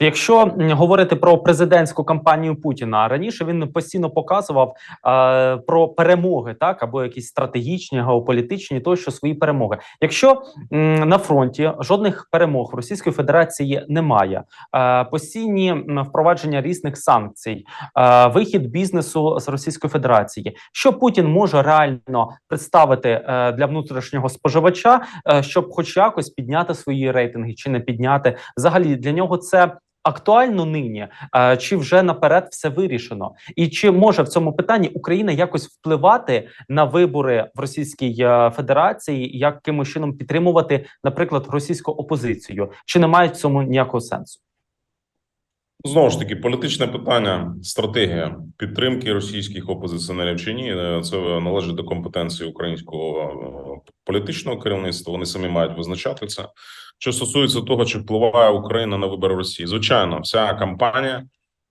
Якщо говорити про президентську кампанію Путіна, раніше він постійно показував е, про перемоги, так або якісь стратегічні, геополітичні, тощо свої перемоги. Якщо м, на фронті жодних перемог Російської Федерації немає, е, постійні впровадження різних санкцій, е, вихід бізнесу з Російської Федерації, що Путін може реально представити е, для внутрішнього споживача, е, щоб, хоч якось, підняти свої рейтинги чи не підняти, взагалі для нього це. Актуально нині чи вже наперед все вирішено, і чи може в цьому питанні Україна якось впливати на вибори в Російській е, Федерації, якимось чином підтримувати, наприклад, російську опозицію? Чи немає в цьому ніякого сенсу? Знову ж таки, політичне питання, стратегія підтримки російських опозиціонерів чи ні, е, це належить до компетенції українського е, політичного керівництва. Вони самі мають визначати це. Що стосується того, чи впливає Україна на вибори Росії, звичайно, вся кампанія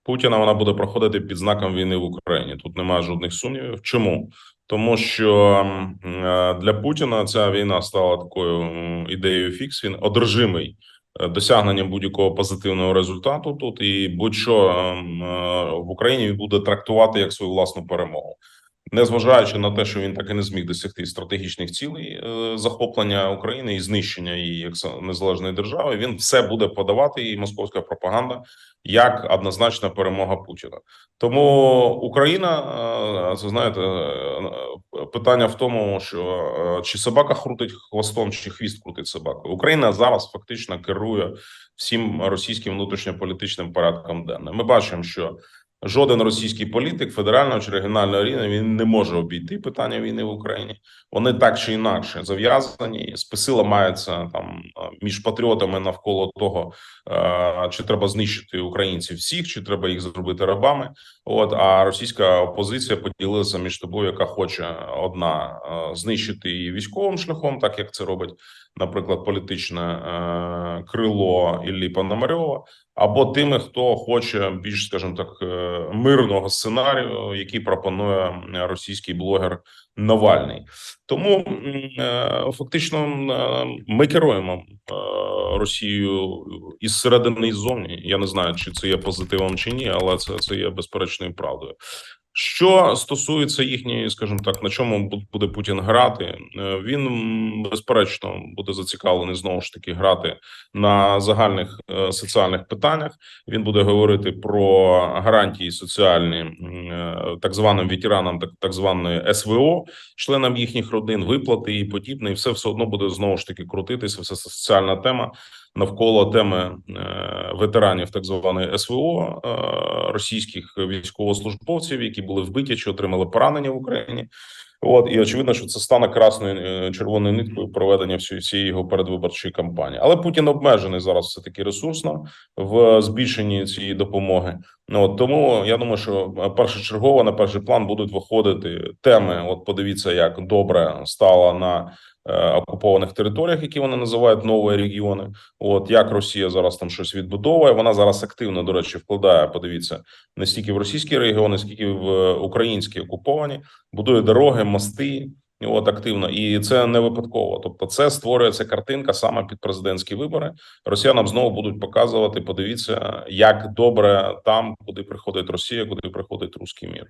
Путіна вона буде проходити під знаком війни в Україні. Тут немає жодних сумнівів. Чому? Тому що е, для Путіна ця війна стала такою ідеєю фікс. Він одержимий е, досягненням будь-якого позитивного результату тут, і будь-що ем, е, в Україні буде трактувати як свою власну перемогу. Незважаючи на те, що він так і не зміг досягти стратегічних цілей е, захоплення України і знищення її як незалежної держави, він все буде подавати і московська пропаганда як однозначна перемога Путіна. Тому Україна, е, це знаєте, е, питання в тому, що чи собака крутить хвостом, чи хвіст крутить собакою. Україна зараз фактично керує всім російським внутрішньополітичним порядком денним. Ми бачимо, що жоден російський політик федерального чи регіонального рівня він не може обійти питання війни в Україні. Вони так чи інакше зав'язані. Спесила мається там між патріотами навколо того, чи треба знищити українців всіх, чи треба їх зробити рабами. От а російська опозиція поділилася між собою, яка хоче одна знищити її військовим шляхом, так як це робить, наприклад, політичне е, крило Іллі Пономарьова, або тими, хто хоче більш, скажімо так, е, мирного сценарію, який пропонує російський блогер Навальний. Тому е, фактично е, ми керуємо Росією із середини і ззовні. Я не знаю, чи це є позитивом чи ні, але це, це є безперечною правдою. Що стосується їхньої, скажімо так, на чому бу- буде Путін грати, е, він безперечно буде зацікавлений знову ж таки грати на загальних е, соціальних питаннях. Він буде говорити про гарантії соціальні е, так званим ветеранам, так, так званої СВО, членам їхніх родин, виплати і подібне, і все все одно буде знову ж таки крутитися. Вся соціальна тема навколо теми е, ветеранів так званої СВО е, російських військовослужбовців, які були вбиті чи отримали поранення в Україні. От і очевидно, що це стане красною е, червоною ниткою проведення всієї його передвиборчої кампанії. Але Путін обмежений зараз все таки ресурсно в збільшенні цієї допомоги. Ну от тому я думаю, що е, першочергово на перший план будуть виходити теми. От подивіться, як добре стало на е, окупованих територіях, які вони називають нові регіони. От як Росія зараз там щось відбудовує. Вона зараз активно, до речі, вкладає. Подивіться не стільки в російські регіони, скільки в е, українські окуповані, будує дороги, мости. От активно, і це не випадково. Тобто, це створюється картинка саме під президентські вибори. Росіянам знову будуть показувати. Подивіться, як добре там, куди приходить Росія, куди приходить руський мір.